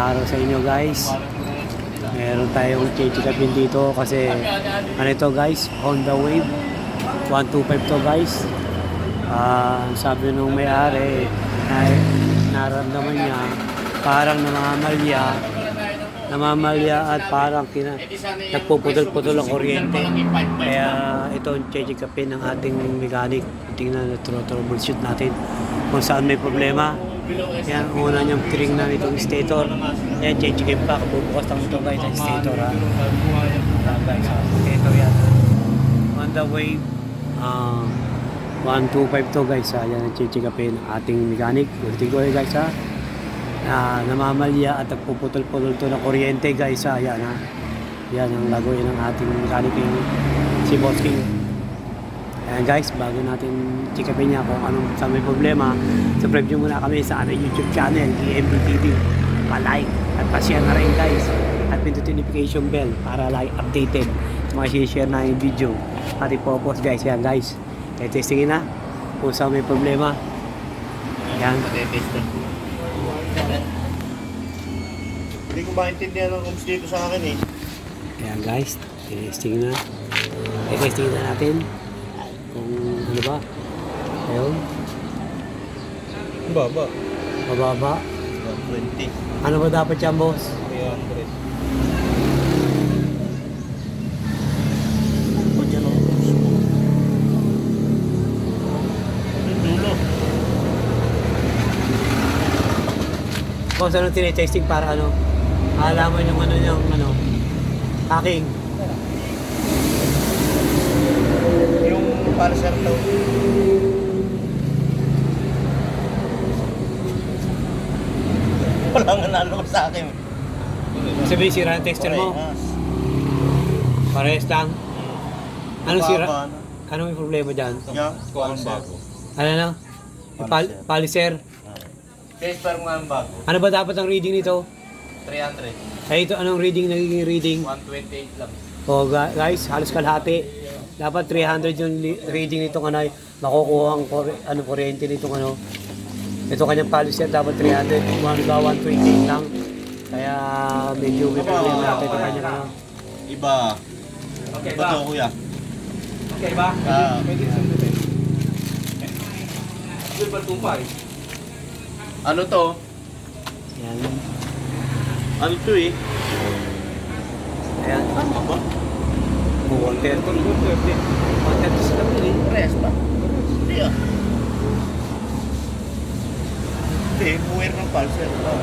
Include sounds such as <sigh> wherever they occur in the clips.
araw sa inyo guys. Meron tayong chichikapin dito kasi ano ito guys, Honda Wave 125 to guys. Ah, sabi nung may-ari ay naramdaman niya parang namamalya namamalya at parang kina, nagpuputol-putol ang kuryente. Kaya ito ang chichikapin ng ating mechanic. Tingnan na troubleshoot natin kung saan may problema. Yan, una niyang tinignan itong stator. Yan, chichikin pa. Bubukas lang ito guys, ang stator ha. Yan guys, stator yan. Honda Wave, ah, 125 to guys ha. Yan ang chichikapin ng ating mechanic. Ulitin ko eh guys ha. Na namamalya at nagpuputol-putol to ng kuryente guys ha. Yan ha. Yan ang lagoy ng ating mechanic yung si Boss King. Ayan guys, bago natin chikapin niya kung anong sa may problema, subscribe nyo muna kami sa aming YouTube channel, EMB TV. Pa-like at pa-share na rin guys. At pindutin notification bell para like updated sa mga share na yung video. At ipopost guys, yan guys. Kaya testingin na kung saan may problema. Yan. Hindi ko maintindihan ang kums dito sa akin eh. Ayan guys, testing na. Eh, testing na natin kung ano ba. Ayun, Baba. mababa. 120. Ano ba dapat yan boss? 300. Ba't yan ang kums mo? Yung dulo. Boss, ano tinetesting para ano? Alaman yung ano yung ano, hacking. Yung pulsar daw. Wala nga nalo sa akin. Sabi sira ang tester mo. Parehas. Lang. Ano Baba, sira? ano? Ano yung problema dyan? Yan, pulsar. Ano na? Pal- paliser. Tester nga ang bago. Ano ba dapat ang reading nito? 300. Ay ito, anong reading nagiging reading? 128 lang. O ga- guys, halos kalahati. Dapat 300 yung reading nitong ano, makukuha ang ano, kuryente nitong ano. Ito kanyang policy dapat 300, one ba 128 lang. Kaya medyo may problema natin ito kanyang ano. Iba. Okay Iba to kuya. Okay ba? Ah, ano to? Yan. Ano to eh? Ayan. Ano ba? 130. 130 sila eh. Press ba? Hindi ah. Hindi, buwer ng pulsar. Ah.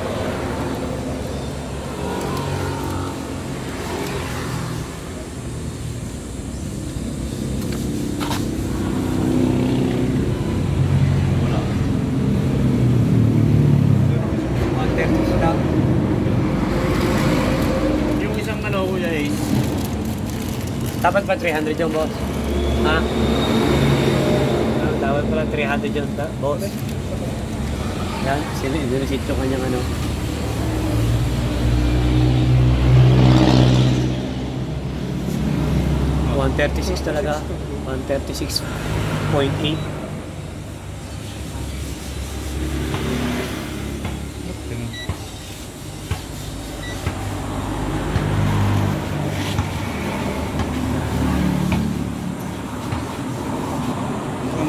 Wala. 130 sila. Yung isang ano kuya eh. Dapat ba 300 yung boss? Ha? Ah, dapat pala 300 yung boss. Yan, sila, dinisit yung kanyang ano. One thirty six talaga. One thirty six point eight.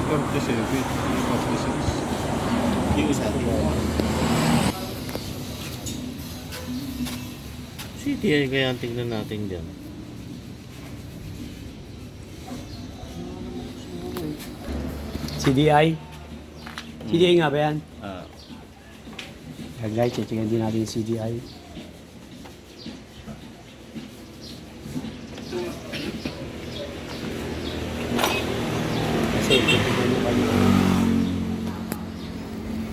Ang 37, 46. Yung isa. City yan kaya ang tingnan natin dyan. CDI. CDI nga ba yan? Ah, Yan guys, checkin din natin yung CDI. Kasi titignan nyo kayo.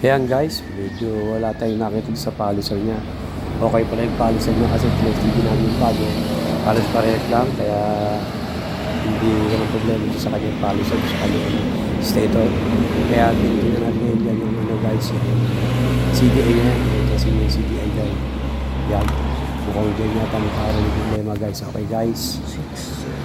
Ayan guys, medyo wala tayong nakita sa palisan niya. Okay pala yung palisan niya kasi tinesting din namin yung bago. Halos parehas lang, kaya hindi naman problema dito sa kanyang palisan, sa kanyang stator. Kaya tingnan natin ngayon yan yung ano guys, yung CDI niya. Kasi yung CDI guys. Yan. Mukhang dyan yata magkakaroon ng problema guys. Okay guys. ba?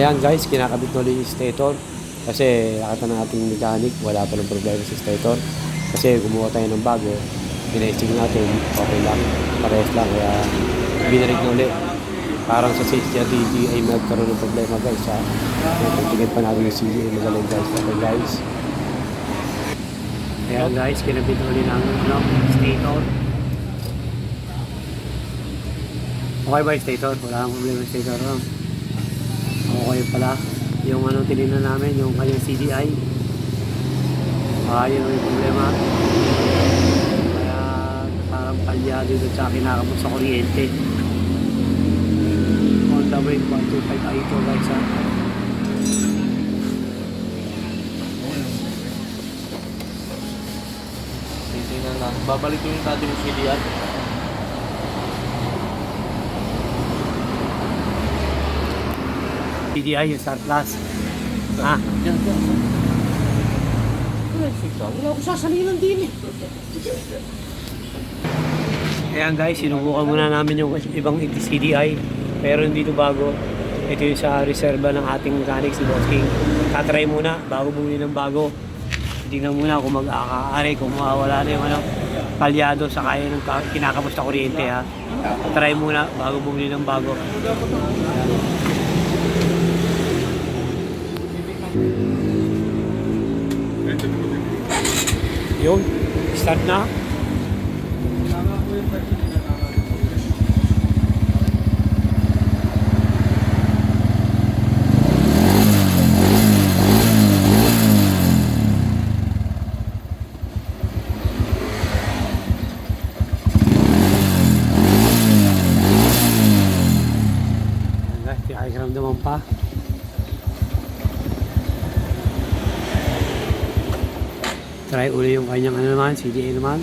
Yan guys, kinakabit na ulit yung stator. Kasi nakita ng ating mechanic, wala pa ng problema sa stator. Kasi gumawa tayo ng bago, pinaiching natin, okay lang, parehas lang. Kaya binarik na ulit. Parang sa safety TV ay magkaroon ng problema guys ha. Tingnan pa natin yung CGA magaling guys. Okay guys. Ayan guys, kinabit na ulit ng ano, stator. Okay ba yung stator? Wala kang problema yung stator. No? Okay pala. Yung ano tinignan namin, yung kanyang CDI. Ah, yun yung problema. Kaya parang palya dito at saka kinakabot sa kuryente. On the way, 125 i2 guys ha. Titingnan lang. Babalik yung natin yung CDI. CDI yung Star Plus. Ah, Yan, yan. Wala akong sasalinan din eh. Ayan guys, sinubukan muna namin yung ibang CDI pero hindi ito bago. Ito yung sa reserva ng ating mechanic si Boss King. Tatry muna bago bumili ng bago. Tingnan muna kung mag-aakaari, kung mawawala na yung ano, palyado sa kaya ng ka- kinakabos na kuryente ha. Try muna bago bumili ng bago. Yun, start na. Guys, naman pa. Try uli yung kanyang ano naman, CDA naman.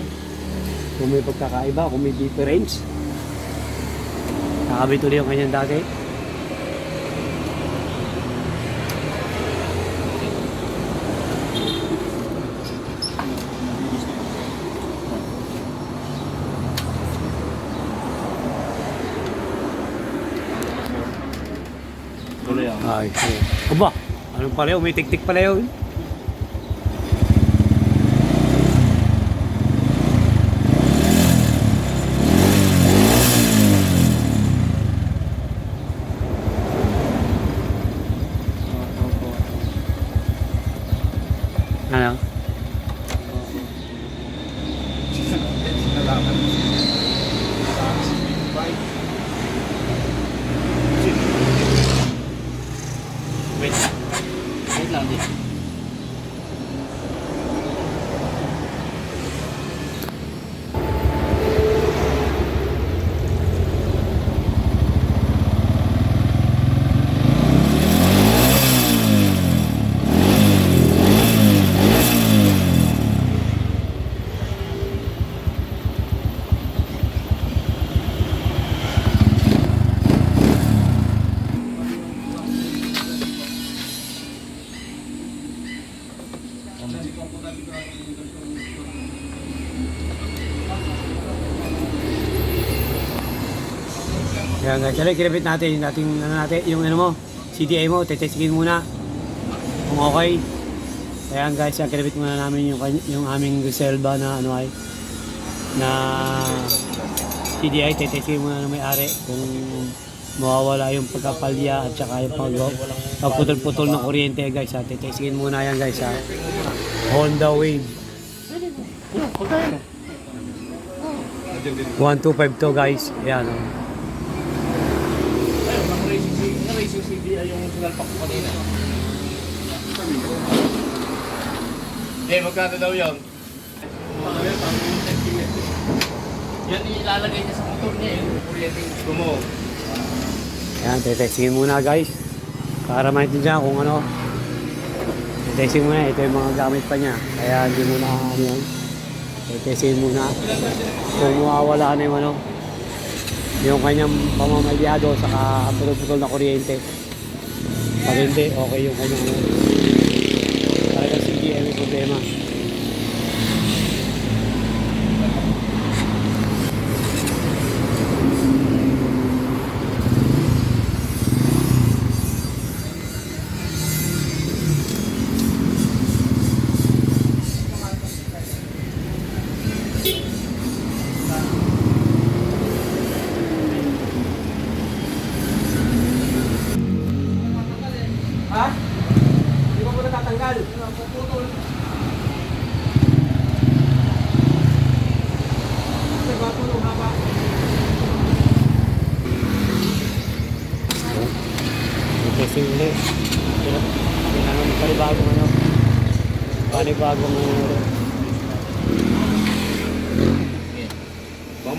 Kung may pagkakaiba, kung may difference. Nakabit uli yung kanyang dati. Ako. Ay, ay. Aba, anong pala yun? May tik-tik pala yun. Ano? Wait. Wait lang din. Kaya dali, kinabit natin yung dating, ano natin, yung ano mo, CDI mo, tetestingin muna. Kung okay. Kaya guys, kinabit muna namin yung, yung aming reserva na ano ay, na CDI, tetestingin muna ng may-ari kung mawawala yung pagkapalya at saka yung pag pagputol-putol ng kuryente guys ha. Tetestingin muna yan guys ha. Honda Wave. 125 to guys. Ayan oh. Ayun, ang racing ay yung sinalpak ko kanina. Eh, magkano daw yun? Yan ilalagay niya sa motor niya, yung kuryente gusto mo. Ayan, testingin muna guys. Para maintindihan kung ano. Testing muna, ito yung mga gamit pa niya. Kaya hindi muna ano yan. Testingin muna. Kung mawawala na yung ano. Yung kanyang pamamalyado saka putol-putol na kuryente. Pag hindi, okay yung kanyang ano. Talaga CDM may problema.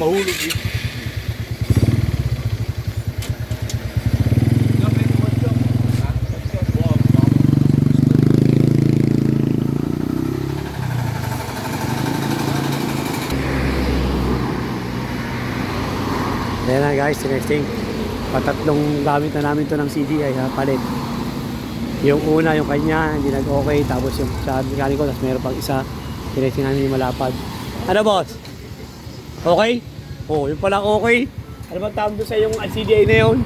Mahulog eh. Ayan na guys, testing. Patatlong gamit na namin to ng CDI ha, palit. Yung una, yung kanya, hindi nag-okay. Tapos yung sa mekaniko, tapos meron pang isa. Tinesting namin yung malapad. Ano boss? Okay? Oh, yung pala okay. Ano ba tawag doon sa yung CDI na yun?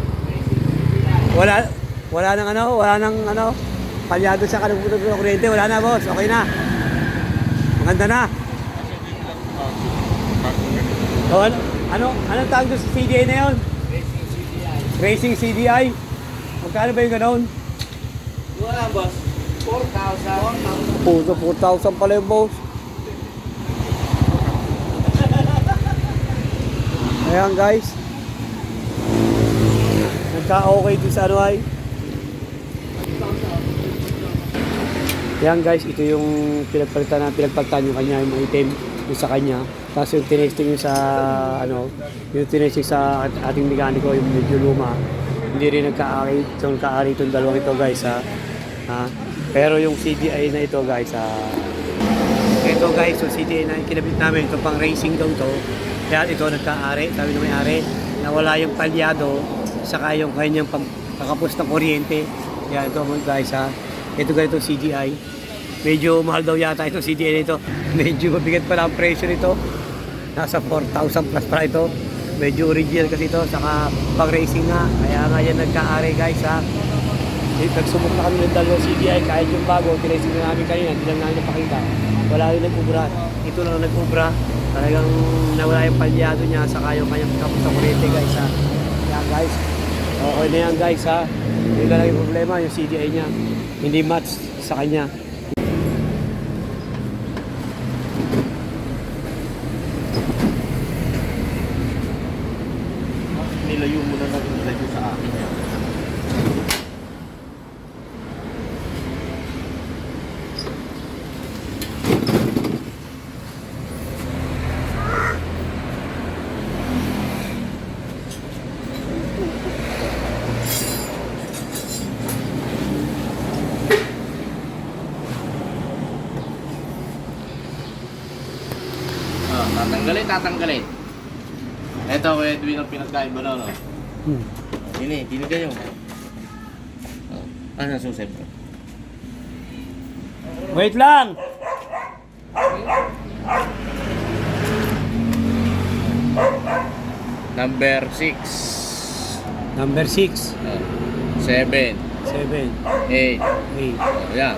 Wala, wala nang ano, wala nang ano, palyado sa kalungkutan ng kuryente. Wala na boss, okay na. Maganda na. O, ano, ano, anong tawag doon sa CDI na yun? Racing CDI. Magkano ba yung ganon? Wala boss. 4,000. Puto, 4,000 pala yung boss. Ayan guys. Nagka-okay din sa ano ay. Ayan guys, ito yung pinagpalitan na pinagpalitan yung kanya, yung item yung sa kanya. Tapos yung tinesting yung sa ano, yung tinesting sa at- ating mekaniko, yung medyo luma. Hindi rin nagka-ari, itong nagka-ari itong dalawang ito guys ha. ha? Pero yung CDI na ito guys ha. Ito guys, yung CDI na kinabit namin, ito pang racing daw to. Kaya ito nagka-ari, sabi ng may-ari, nawala yung palyado, saka yung kanyang pag kakapos ng kuryente. Kaya ito guys ha. Ito ganito CDI. Medyo mahal daw yata itong CDI nito. <laughs> Medyo mabigat pala ang presyo nito. Nasa 4,000 plus pala ito. Medyo original kasi ito. Saka pang racing nga. Kaya nga yan nagka-ari guys ha. Eh, Nagsubok na kami ng dalawang CDI. Kahit yung bago, tinracing na namin kanina. Hindi lang namin napakita. Wala rin nag-ubra. Ito lang ang nag-ubra. Talagang nawala yung palyado niya. Saka yung kanyang kapos sa kuryente guys ha. Yan guys. Okay na yan guys ha. Yung lang yung problema, yung CDI niya. Hindi match sa kanya. Tatanggalin, tatanggalin. Ito, Kuya Edwin ang pinagkaiba na, no? Hmm. Ini, tinigyan nyo. Oh. Ah, susi bro. Wait lang! Number 6. Number 6, 7. 7, 8. 8. Oh, yan.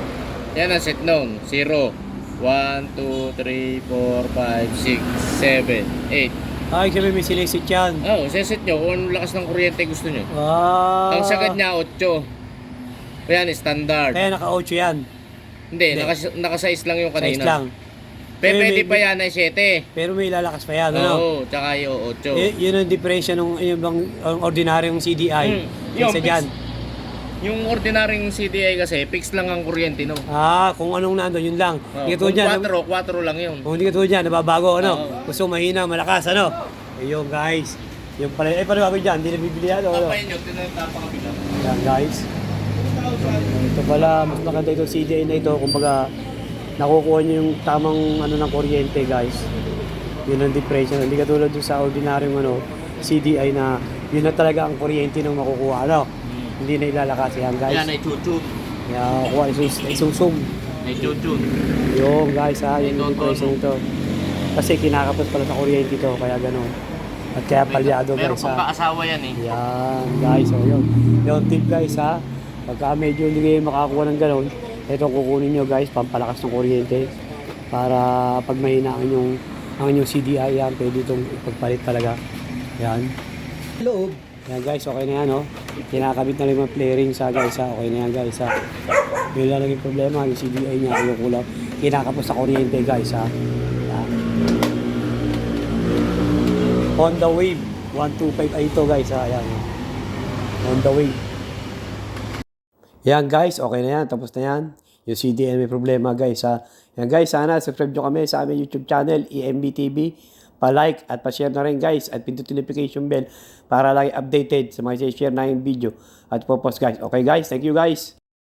Yan ang set noon. 0. 1, 2, 3, 4, 5, 6, 7, 8. Ay, sabi may silisit yan. Oh, seset nyo kung anong lakas ng kuryente gusto nyo. Ah. Ang sagad niya, 8. Yan, standard. Kaya naka-8 yan. Hindi, Hindi. naka, naka-size lang yung Size kanina. lang. Pero May- pwede may- pa yan ay 7. Pero may lalakas pa yan, ano? Oo, tsaka yung 8. Y- yun ang diferensya ng yung bang ang ordinaryong CDI. Hmm. Yung fix- dyan. Yung ordinaryong CDI kasi, fix lang ang kuryente, no? Ah, kung anong nandun, yun lang. Oh, Hindi kung katulad dyan. 4, 4 lang yun. Kung hindi katulad dyan, nababago, ano? Oo. Gusto mahina, malakas, ano? Ayun, guys. Yung pala, eh, paano gagawin dyan? Hindi na bibili yan, ano? Tapayin nyo, tinatapakabila. Yan guys. Ito pala, mas maganda ito CDI na ito. Kumbaga, nakukuha nyo yung tamang ano ng kuryente guys. Yun ang depression. Hindi katulad dun sa ordinaryong ano, CDI na yun na talaga ang kuryente nung makukuha. Ano? Hindi na ilalakas yan guys. Yan ay chuchun. Yan, kukuha isus, isusum. Ay chuchun. Yung guys ha, yun yung depression ito. Kasi kinakapos pala sa kuryente ito, kaya gano'n. At kaya palyado Meron guys pang ha. kaasawa yan eh. Yan, guys. So, yun. Yung tip, guys, ha. Pagka medyo hindi kayo makakuha ng ganun, ito kukunin nyo, guys, pampalakas ng kuryente. Para pag mahina ang inyong, ang inyong CDI, yan, pwede itong ipagpalit talaga. Yan. Loob. Yan, guys, okay na yan, oh. Kinakabit na lang yung flaring sa, guys, ha. Okay na yan, guys, ha. Yun lang yung problema, yung CDI niya, yung kulang. Kinakapos sa kuryente, guys, ha. Honda Wave 125 ay ito guys ha. Ayan. Honda Wave. Yan guys, okay na yan. Tapos na yan. Yung CDN may problema guys ha. Yan guys, sana subscribe nyo kami sa aming YouTube channel, EMB TV. Pa-like at pa-share na rin guys. At pindutin notification bell para lagi updated sa mga share na yung video. At po post guys. Okay guys, thank you guys.